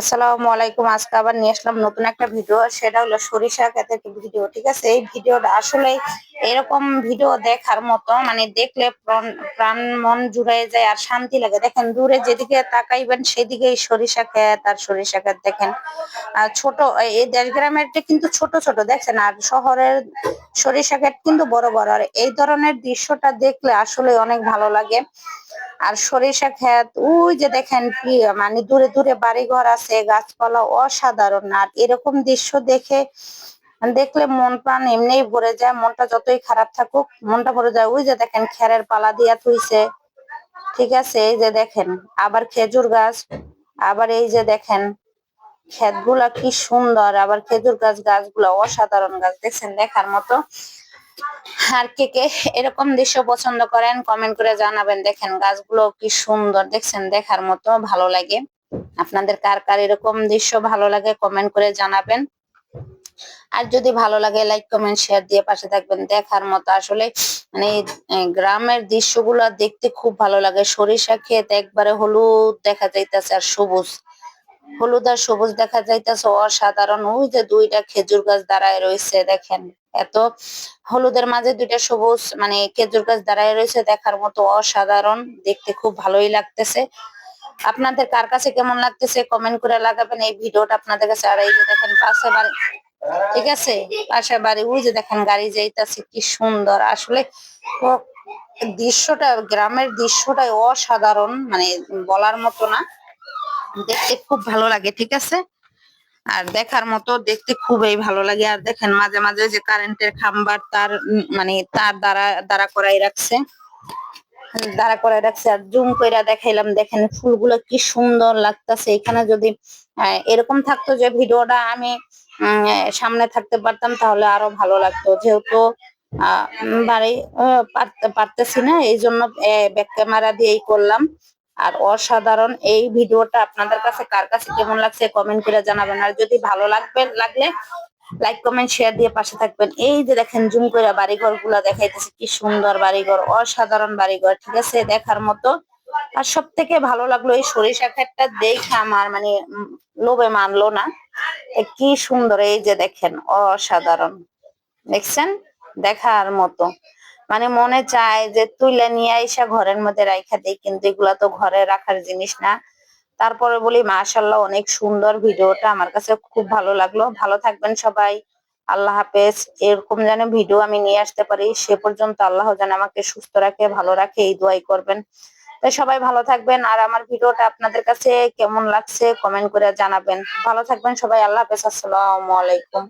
আসসালামু আলাইকুম। আজকে আবার নিয়ে আসলাম নতুন একটা ভিডিও, সেটা হলো সরিষা ক্ষেতের ভিডিও, ঠিক আছে? এই ভিডিওটা আসলে এরকম ভিডিও দেখার মতো মানে দেখলে প্রাণ- মন জুড়ে যায় আর শান্তি লাগে। দেখেন, দূরে যেদিকে তাকাইবেন সেদিকে সরিষা ক্ষেত আর সরিষা ক্ষেত দেখেন। আর ছোট, এই দেশ কিন্তু ছোট ছোট দেখছেন আর শহরের সরিষা ক্ষেত কিন্তু বড় বড়। আর এই ধরনের দৃশ্যটা দেখলে আসলে অনেক ভালো লাগে। আর সরিষা ক্ষেত, ওই যে দেখেন কি মানে দূরে দূরে বাড়ি ঘর আছে, গাছপালা অসাধারণ। আর এরকম দৃশ্য দেখে দেখলে মন প্রাণ এমনি ভরে যায়, মনটা যতই খারাপ থাকুক, মনটা ভরে যায়। ওই যে দেখেন খেরের পালা দিয়া থুইছে। ঠিক আছে, এই যে দেখেন, আবার খেজুর গাছ, আবার এই যে দেখেন, ক্ষেতগুলা কি সুন্দর, আবার খেজুর গাছ, গাছগুলা অসাধারণ গাছ, দেখছেন দেখার মতো। আর কে কে এরকম দৃশ্য পছন্দ করেন কমেন্ট করে জানাবেন। দেখেন গাছগুলো কি সুন্দর, দেখছেন দেখার মতো, ভালো লাগে। আপনাদের কার কার এরকম দৃশ্য ভালো লাগে কমেন্ট করে জানাবেন। আর যদি ভালো লাগে লাইক কমেন্ট শেয়ার দিয়ে পাশে থাকবেন। দেখার মতো আসলে মানে গ্রামের দৃশ্যগুলো দেখতে খুব ভালো লাগে। সরিষা ক্ষেত একবারে হলুদ দেখা যাইতেছে আর সবুজ। হলুদ আর সবুজ দেখা যাইতেছে, অসাধারণ। ওই যে দুইটা খেজুর গাছ দাঁড়ায় রয়েছে, দেখেন। এত হলুদের মাঝে দুইটা সবুজ মানে খেজুর গাছ দাঁড়ায় রয়েছে, দেখার মতো অসাধারণ। দেখতে খুব ভালোই লাগতেছে। আপনাদের কার কাছে কেমন লাগতেছে কমেন্ট করে লাগাবেন। এই ভিডিওটা আপনাদের কাছে আর এই যে দেখেন, পাশে বাড়ি ঠিক আছে? পাশে বাড়ি, ওই যে দেখেন গাড়ি যাইতেছে, কি সুন্দর। আসলে দৃশ্যটা, গ্রামের দৃশ্যটাই অসাধারণ মানে বলার মতো না। দেখতে খুব ভালো লাগে, ঠিক আছে? আর দেখার মতো দেখতে খুবই ভালো লাগে। আর দেখেন মাঝে মাঝে যে কারেন্টের খাম্বার তার মানে তার দ্বারা দ্বারা করাই রাখছে। দাঁড়া করে রাখছে। আর জুম কইরা দেখাইলাম, দেখেন ফুলগুলো কি সুন্দর লাগতাছে। এখানে যদি এরকম থাকতো যে ভিডিওটা আমি সামনে থাকতে পারতাম, তাহলে আরও ভালো লাগতো। যেহেতু বাড়ি পারতেছি না, এই জন্য ব্যাক ক্যামেরা দিয়েই করলাম। আর অসাধারণ এই ভিডিওটা আপনাদের কাছে কার কাছে কেমন লাগছে কমেন্ট করে জানাবেন। আর যদি ভালো লাগবে, লাগলে লাইক কমেন্ট শেয়ার দিয়ে পাশে থাকবেন। এই যে দেখেন, জুম করে বাড়িঘরগুলা দেখাইতেছে, কি সুন্দর বাড়িঘর, অসাধারণ বাড়িঘর, ঠিক আছে? দেখার মতো আর সব থেকে ভালো লাগল এই সরিষা ক্ষেতটা দেখে আমার মানে লোভে মানলো না। কি সুন্দর এই যে দেখেন, অসাধারণ। দেখছেন? দেখার মতো। মানে মনে চায় যে তুইলে নিয়ে আইসা ঘরের মধ্যে রাইখা দেই, কিন্তু এগুলা তো ঘরে রাখার জিনিস না। তারপরে বলি মাশাল্লাহ অনেক সুন্দর ভিডিওটা। আমার কাছে খুব ভালো লাগল। ভালো থাকবেন সবাই। আল্লাহ হাফেজ। এরকম যেন ভিডিও আমি নিয়ে আসতে পারি, সে পর্যন্ত আল্লাহ যেন আমাকে সুস্থ রাখে, ভালো রাখে, এই দোয়াই করবেন। সবাই ভালো থাকবেন। আর আমার ভিডিওটা আপনাদের কাছে কেমন লাগছে কমেন্ট করে জানাবেন। ভালো থাকবেন সবাই, আল্লাহ হাফেজ, আসসালামু আলাইকুম।